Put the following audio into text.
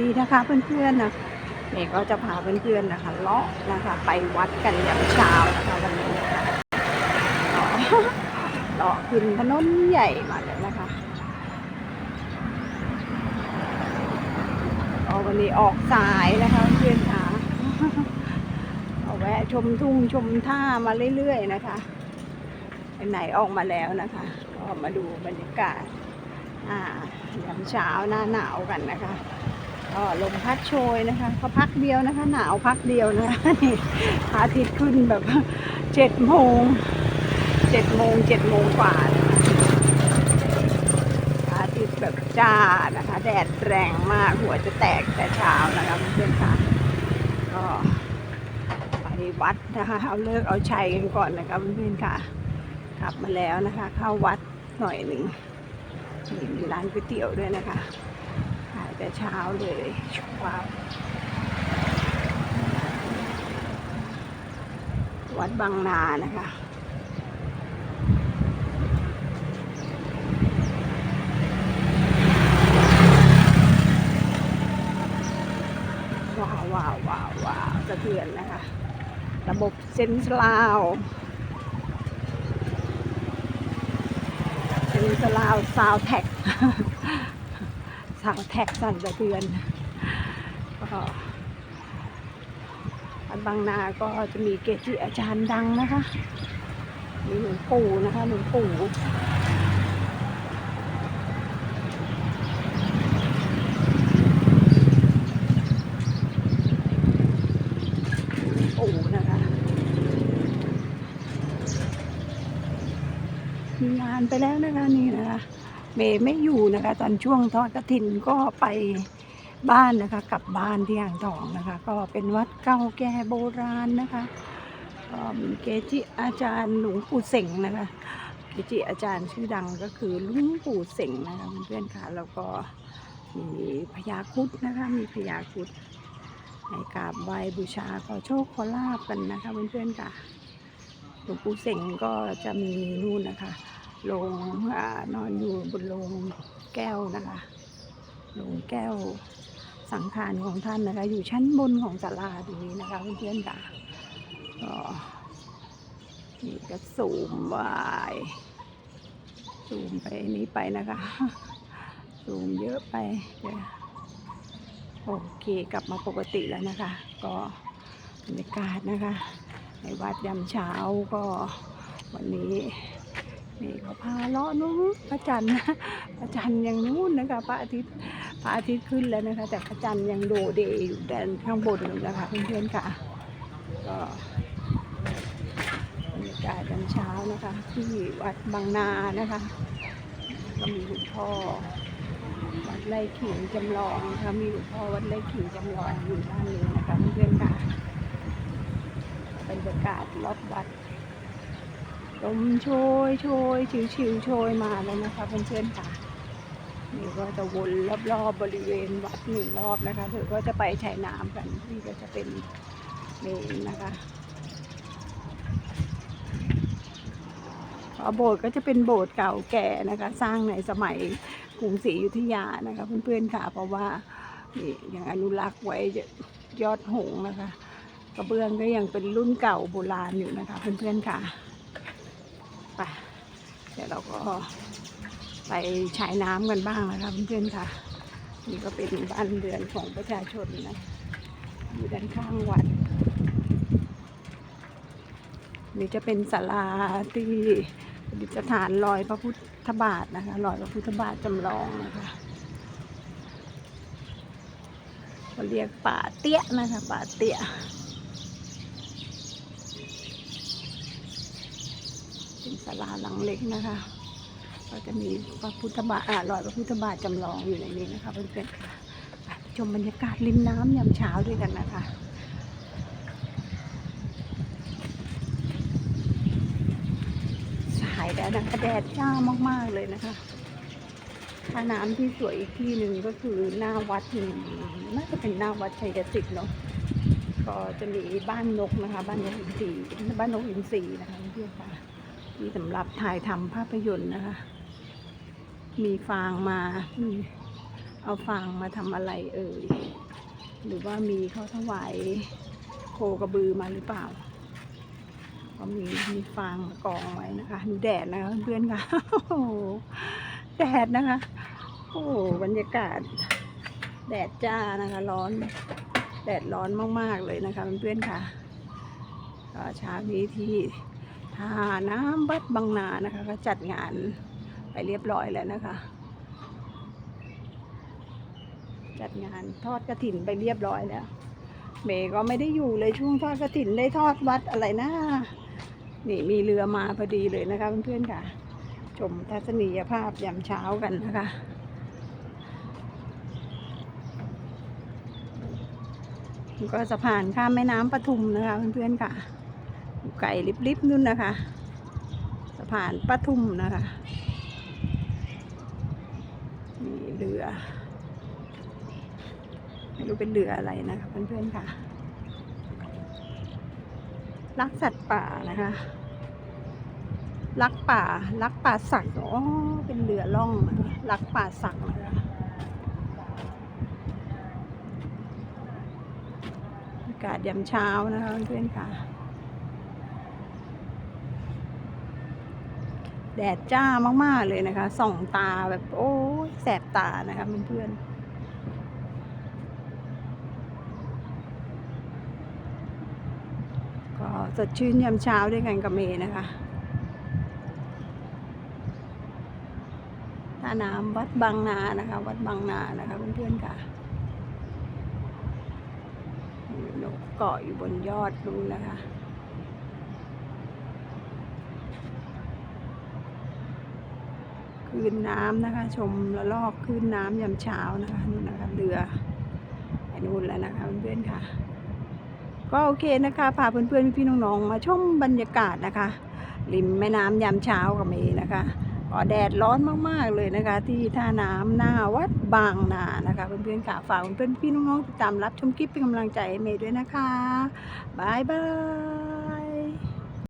ดีนะคะเพื่อนๆนะเมย์ก็จะพาเพื่อนๆนะคะเลาะนะคะ ไปวัดกันยามเช้านะคะวันนี้นะคะเลาะขึ้นถนนใหญ่มาเลยนะคะก็วันนี้ออกสายนะคะเพื่อนค่ะเอาแวะชมทุ่งชมท่ามาเรื่อยๆนะคะไหนออกมาแล้วนะคะก็มาดูบรรยากาศอ่ายามเช้าหน้าหนาวกันนะคะ ก็ลมพัดโชยนะคะเขาพักเดียวนะคะ หนาวพักเดียวนะคะนี่พระอาทิตย์ขึ้นแบบเจ็ดโมงเจ็ดโมงเจ็ดโมงกว่านะคะพระอาทิตย์แบบจ้านะคะ แดดแรงมากหัวจะแตกแต่เช้านะคะเพื่อนๆค่ะก็ไปวัดนะคะเอาเลิกเอาชัยกันก่อนนะคะเพื่อนๆค่ะ กลับมาแล้วนะคะ เข้าวัดหน่อยหนึ่งมีร้านก๋วยเตี๋ยวด้วยนะคะ แต่เช้าเลยว้าววัดบางนานะคะว้าวว้าวว้าวว้าวสะเทือนนะคะ ระบบเซนสลาวเป็นสลาวซาวแท็ก ซาวแท็กสั่นสะเทือนก็วัดบางนาก็จะมีเกจิอาจารย์ดังนะคะ มีหลวงปู่นะคะหลวงปู่หลวงปู่นะคะมีงานไปแล้วนะคะนี่นะคะ เมย์ไม่อยู่นะคะ ตอนช่วงทอดกระถินก็ไปบ้านนะคะ กลับบ้านที่อ่างทองนะคะ ก็เป็นวัดเก่าแก่โบราณนะคะก็มีเกจิอาจารย์หลวงปู่เสงนะคะเกจิอาจารย์ชื่อดังก็คือหลุงปู่เสงนะคะเพื่อนๆค่ะแล้วก็มีพญาคุดนะคะมีพญาคุดให้กราบไหว้บูชาขอโชคขอลาบกันนะคะเพื่อนๆค่ะหลวงปู่เสงก็จะมีนู่นนะคะ โรงอนอนอยู่บนโรงแก้วนะคะโรงแก้วสังขารของท่านนะคะ อยู่ชั้นบนของศาลาตรงนี้นะคะเพื่อนๆค่ะก็นี่ก็สูมวายสูมไปนี้ไปนะคะสูมเยอะไปเโอเคกลับมาปกติแล้วนะคะ ก็บรรยากาศนะคะ ในวัดยามเช้าก็วันนี้ นี่ก็พาเลาะนู้นพระจันทร์นะพระจันทร์ยังนู้นนะคะพระอาทิตย์พระอาทิตย์ขึ้นแล้วนะคะ แต่พระจันทร์ยังโดเดอยู่ด้านข้างบนอยู่นะคะเพื่อนๆค่ะก็บรรยากาศยามเช้านะคะ ที่วัดบางนานะคะ ก็มีหลวงพ่อวัดไร่ขิงจำลองนะคะมีหลวงพ่อวัดไร่ขิงจำลองอยู่ด้านนี้นะคะเพื่อนๆค่ะบรรยากาศรอบวัด ลมโชยโชยชิวชิวโชยมาแล้วนะคะเพื่อนๆค่ะนี่ก็จะวนรอบๆบริเวณวัดหนึ่งรอบนะคะเธอก็จะไปใช้น้ำกันนี่ก็จะเป็นเมนนะคะโบสถ์ก็จะเป็นโบสถ์เก่าแก่นะคะ สร้างในสมัยกรุงศรีอยุธยานะคะเพื่อนๆค่ะ เพราะว่านี่ยังอนุรักษ์ไว้ยอดหงนะคะ กระเบื้องก็ยังเป็นรุ่นเก่าโบราณอยู่นะคะเพื่อนๆค่ะ ไปเดี๋ยวเราก็ไปใช้น้ำกันบ้างนะคะเพื่อนๆค่ะ นี่ก็เป็นบ้านเรือนของประชาชนนะอยู่ด้านข้างวัดนี่จะเป็นศาลาที่ประดิษฐานรอยพระพุทธบาทนะคะรอยพระพุทธบาทจำลองนะคะเขาเรียกป่าเตี้ยนะคะป่าเตี้ย เป็น ศาลาหลังเล็กนะคะ ก็จะมีพระพุทธบาทอ่ารอยพระพุทธบาทจำลองอยู่ในนี้นะคะเพื่อนๆชมบรรยากาศริมน้ำยามเช้าด้วยกันนะคะสายแล้วนะคะแดดจ้ามากๆเลยนะคะท่าน้ำที่สวยอีกที่หนึ่งก็คือหน้าวัดน่าจะเป็นหน้าวัดชัยสิทธิ์เนาะก็จะมีบ้านนกนะคะ บ้านนกอินทรีบ้านนกอินทรีนะคะเพื่อนๆค่ะ ที่สำหรับถ่ายทำภาพยนตร์นะคะ มีฟางมามีเอาฟางมาทำอะไรเอ่ย หรือว่ามีเขาถวายโคกระบือมาหรือเปล่า ก็มีมีฟางมากองไว้นะคะดูแดดนะคะเพื่อนค่ะโอ้แดดนะคะ โอ้บรรยากาศ แดดจ้านะคะ ร้อน แดดร้อนมากๆเลยนะคะเพื่อนๆค่ะก็เช้านี้ที่ ท่าน้ำวัดบางนานะคะ ก็จัดงานไปเรียบร้อยแล้วนะคะ จัดงานทอดกระถินไปเรียบร้อยแล้ว เมย์ก็ไม่ได้อยู่เลยช่วงทอดกระถินได้ทอดวัดอะไรนะนี่มีเรือมาพอดีเลยนะคะเพื่อนๆค่ะ ชมทัศนียภาพยามเช้ากันนะคะก็สะพานข้ามแม่น้ำปทุมนะคะเพื่อนๆค่ะ ไกลลิบๆนู่นนะคะสะพานปทุมนะคะนี่เรือไม่รู้เป็นเรืออะไรนะคะเพื่อนๆค่ะ รักสัตว์ป่านะคะรักป่ารักป่าสักอ๋อเป็นเรือล่องรักป่าสักนะคะอากาศยามเช้านะคะเพื่อนๆค่ะ แดดจ้ามาก ๆ เลยนะคะ ส่องตาแบบโอ้ยแสบตานะคะเพื่อนๆก็สดชื่นยามเช้าด้วยกันกับเมย์นะคะท่าน้ำวัดบางนานะคะ วัดบางนานะคะเพื่อนๆค่ะนกเกาะอยู่บนยอดนู้นนะคะ คืนน้ำนะคะ ชมละลอกคืนน้ำยามเช้านะคะนู่นนะคะเรือไปนู่นแล้วนะคะเพื่อนๆค่ะ ก็โอเคนะคะพาเพื่อนๆพี่น้องๆมาชมบรรยากาศนะคะ ริมแม่น้ำยามเช้ากับเมย์นะคะก็แดดร้อนมากๆเลยนะคะ ที่ท่าน้ำหน้าวัดบางนานะคะเพื่อนๆค่ะฝากเพื่อนๆพี่น้องๆติดตามรับชมคลิปเป็นกำลังใจให้เมย์ด้วยนะคะบายบาย